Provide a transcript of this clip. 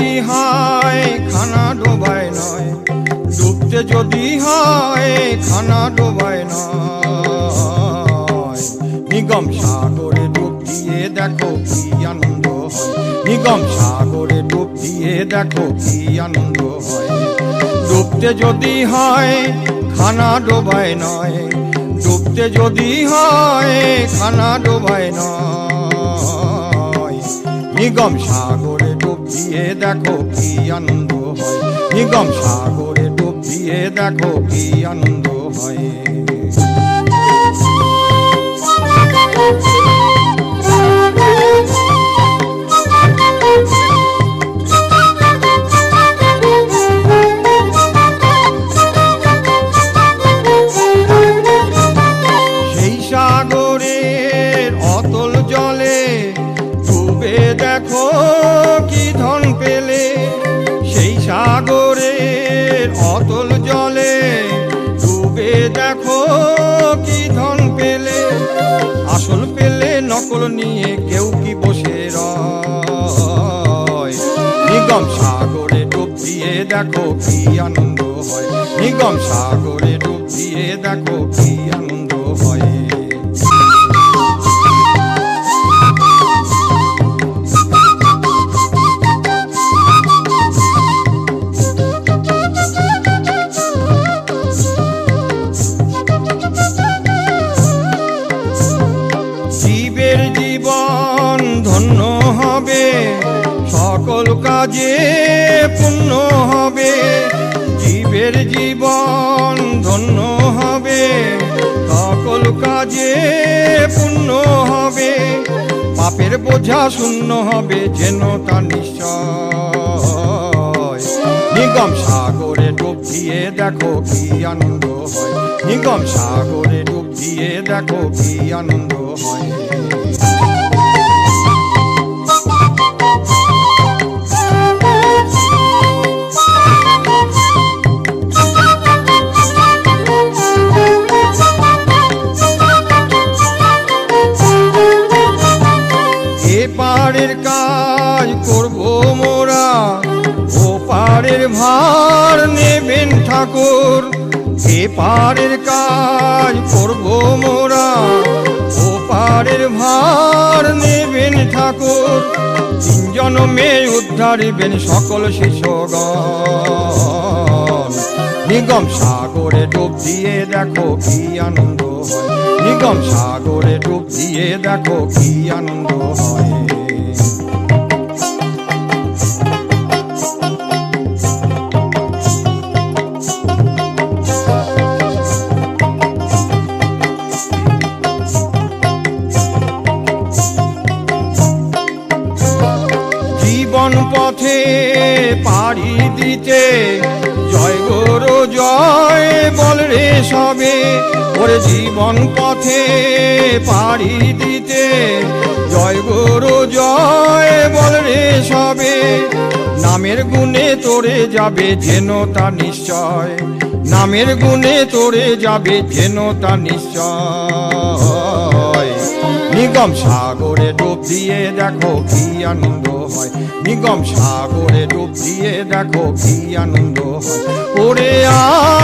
যদি হয়, খানা ডোবায় নয়। ডুবতে যদি হয়, খানা ডোবায় নয়। নিগম সাগরে ডুব দিয়ে দেখো কি আনন্দ হয়। নিগম সাগরে ডুব দিয়ে দেখো কি আনন্দ হয়। ডুবতে যদি হয়, খানা ডোবায় নয়। ডুবতে যদি হয়, খানা ডোবায় নয়। নিগম সাগরে ডুব দিয়ে দেখো কি আনন্দ হয়। নিগম সাগরে ডুব দিয়ে দেখো কি আনন্দ সেই সাগরের অতল জলে ডুবে দেখো কি ধন পেলে। আসল পেলে নকল নিয়ে কেউ কি বসে রয়? নিগম সাগরে ডুব দিয়ে দেখো কি আনন্দ হয়। নিগম সাগরে ডুব দিয়ে দেখো কি কাজে পূর্ণ হবে, জীবের জীবন ধন্য হবে, সকল কাজে পূর্ণ হবে, পাপের বোঝা শূন্য হবে যেন তা নিশ্চয়। নিগম সাগরে ডুব দিয়ে দেখো কি আনন্দ হয়, নিগম সাগরে ডুব দিয়ে দেখো কি আনন্দ হয়। ও পাড়ের ভার নেবেন ঠাকুর, এ পাড়ের কাজ করব মোরা। ও পাড়ের ভার নেবেন ঠাকুর তিন জনমে উদ্ধারিবেন সকল শিশুগণ। নিগম সাগরে ডুব দিয়ে দেখো কি আনন্দ হয়। নিগম সাগরে ডুব দিয়ে দেখো কি আনন্দ হয়। জীবন পথে পাড়ি দিতে। জয় গুরু, জয় বল রে সবে, ওরে জীবন পথে পাড়ি দিতে। জয় গুরু, জয় বল রে সবে, নামের গুণে তোরে যাবে যেন তা নিশ্চয়। নামের গুণে তোরে যাবে যেন তা নিশ্চয়। নিগম সাগরে ডুব দিয়ে দেখো কি আনন্দ হয়। নিগম সাগরে ডুব দিয়ে দেখো কি আনন্দ হয়। ওরে আয়